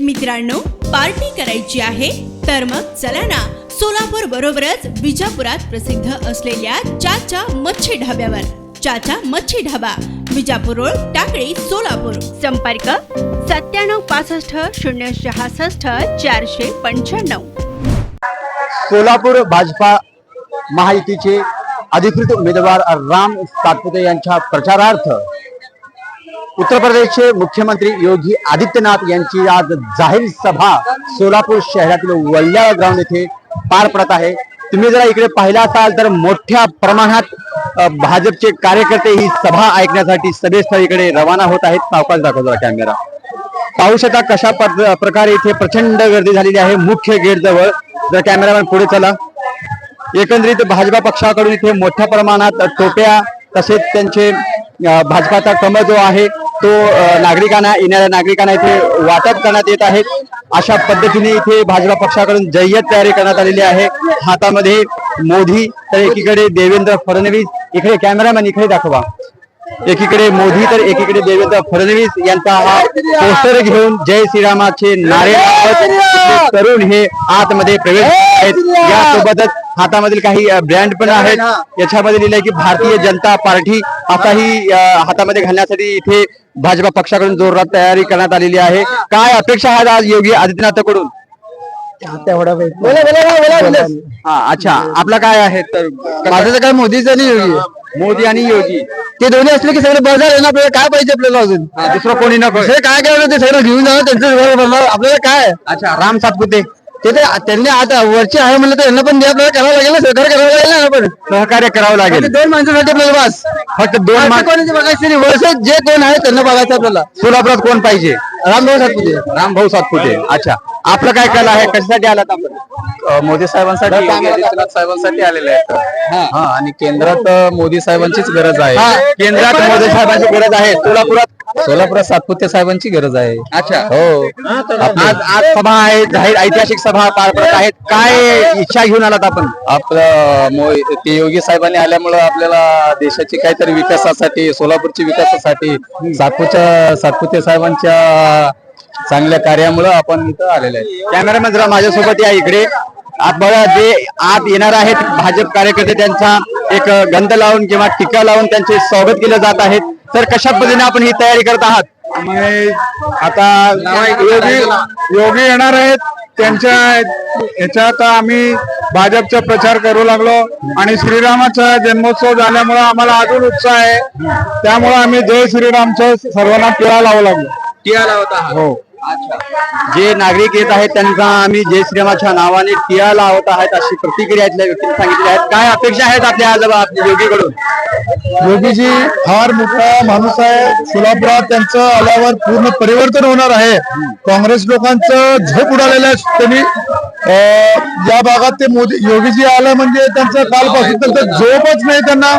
मित्रांनो पार्टी करायची आहे तर मग चला ना सोलापूर बरोबरच विजापुरात प्रसिद्ध असलेल्या चाचा मच्छी ढाब्यावर. चाचा मच्छी ढाबा विजापूर रोड टाकळी सोलापूर. संपर्क सत्त्याण्णव पासष्ट शून्य सहासष्ट चारशे पंच्याण्णव. सोलापूर भाजपा महायुतीचे अधिकृत उमेदवार राम सातपुते यांच्या प्रचारार्थ उत्तर प्रदेशचे मुख्यमंत्री योगी आदित्यनाथ यांची आज जाहीर सभा सोलापूर शहरातील वल्ल्या ग्राउंड येथे पार पडत आहे. तुम्ही जरा इकडे पाहिला असाल तर मोठ्या प्रमाणात भाजपचे कार्यकर्ते ही सभा ऐकण्यासाठी सभेस्थळीकडे रवाना होत आहेत. सावकाश दाखवतो कॅमेरा पाहू शकता कशा पद- प्रकारे इथे प्रचंड गर्दी झालेली आहे. मुख्य गेट जवळ. जर कॅमेरामॅन पुढे चला. एकंदरीत भाजपा पक्षाकडून इथे मोठ्या प्रमाणात टोप्या तसेच त्यांचे भाजपाचा कमळ जो आहे तो नागरिकांना येणाऱ्या नागरिकांना इथे वाटप करण्यात येत आहेत अशा पद्धतीने इथे भाजपा पक्षाकडून जय्यत तयारी करण्यात आलेली आहे. हातामध्ये मोदी तर एकीकडे देवेंद्र फडणवीस इकडे कॅमेरामॅन इकडे दाखवा. एकीकडे मोदी तर एकीकडे देवेंद्र फडणवीस यांचा हा पोस्टर घेऊन जय श्रीरामाचे नारे तरुण हे आतमध्ये प्रवेश आहेत. यासोबतच हातामधील काही ब्रँड पण आहेत. याच्यामध्ये लिहिलंय की भारतीय जनता पार्टी असाही अ, हातामध्ये घालण्यासाठी इथे भाजपा पक्षाकडून जोरदार तयारी करण्यात आलेली आहे. काय अपेक्षा आहेत आज योगी आदित्यनाथकडून? हा अच्छा. आपला काय आहे? तर माझं तर काय मोदीच आणि योगी. मोदी आणि योगी. ते दोन्ही असले की सगळे बाजार आहे ना आपल्याला काय पाहिजे आपल्याला अजून? दुसरं कोणी नको. हे काय करायचं ते सगळं घेऊन जावं त्यांचं आपल्याला काय? अच्छा. राम सातपुते. ते तर त्यांनी आता वरचे आहे म्हणलं तर यांना पण ते आपल्याला करावं लागेल ना सहकार्य करावं लागेल ना आपण. सहकार्य करावं लागेल. दोन माणसासाठी आपल्याला बस. फक्त दोन कोणाचे बघायचे नाही वर्ष जे कोण आहे त्यांना बघायचं आपल्याला. सोलापुरात कोण पाहिजे? रामभाऊ सातपुते. रामभाऊ सातपुते. अच्छा. आपलं काय कला आहे? कशासाठी आलात आपण? मोदी साहेबांसाठी. योगी आदित्यनाथ साहेबांसाठी आलेले आहेत. हा. आणि केंद्रात मोदी साहेबांचीच गरज हा, आहे केंद्रात मोदी साहेबांची गरज आहे. सोलापुरात सोलापुरात सातपुते साहेबांची गरज आहे. अच्छा. हो. आज आज सभा आहे जाहीर ऐतिहासिक सभा पार पडत आहेत. काय इच्छा घेऊन आलात आपण? आपलं मो- ते योगी साहेबांनी आल्यामुळं आपल्याला देशाची काहीतरी विकासासाठी सोलापूरच्या विकासासाठी सातपुच्या सातपुते साहेबांच्या चांगल्या कार्यामुळं आपण इथं आलेले आहे. कॅमेरामॅन जरा माझ्यासोबत या इकडे. आत बघा जे आत येणार आहेत भाजप कार्यकर्ते त्यांचा एक गंध लावून किंवा टीका लावून त्यांचे स्वागत केलं जात आहे. तर कशा पद्धतीने आपण ही तयारी करत आहात? आता योगी योगी येणार आहेत. त्यांच्या ह्याच्यात आम्ही भाजपचा प्रचार करू लागलो. आणि श्रीरामाचा जन्मोत्सव झाल्यामुळे आम्हाला अजून उत्साह आहे. त्यामुळे आम्ही जय श्रीरामचा सर्वांना टिळा लावू लागलो. टिया लावत आहात. हो. जे नागरिक येत आहेत त्यांचा आम्ही जय श्रीरामाच्या नावाने टिया लावत आहेत अशी प्रतिक्रिया इथल्या व्यक्तीने सांगितली आहेत काय अपेक्षा आहेत आपल्या आज आपल्या योगीकडून? योगीजी फार मोठा माणूस आहे. सोलापुरात त्यांचं आल्यावर पूर्ण परिवर्तन होणार आहे. काँग्रेस लोकांचं झोप उडालेलं आहे त्यांनी. या भागात ते मोदी योगीजी आलं म्हणजे त्यांचं कालपासून त्यांचं झोपच नाही त्यांना.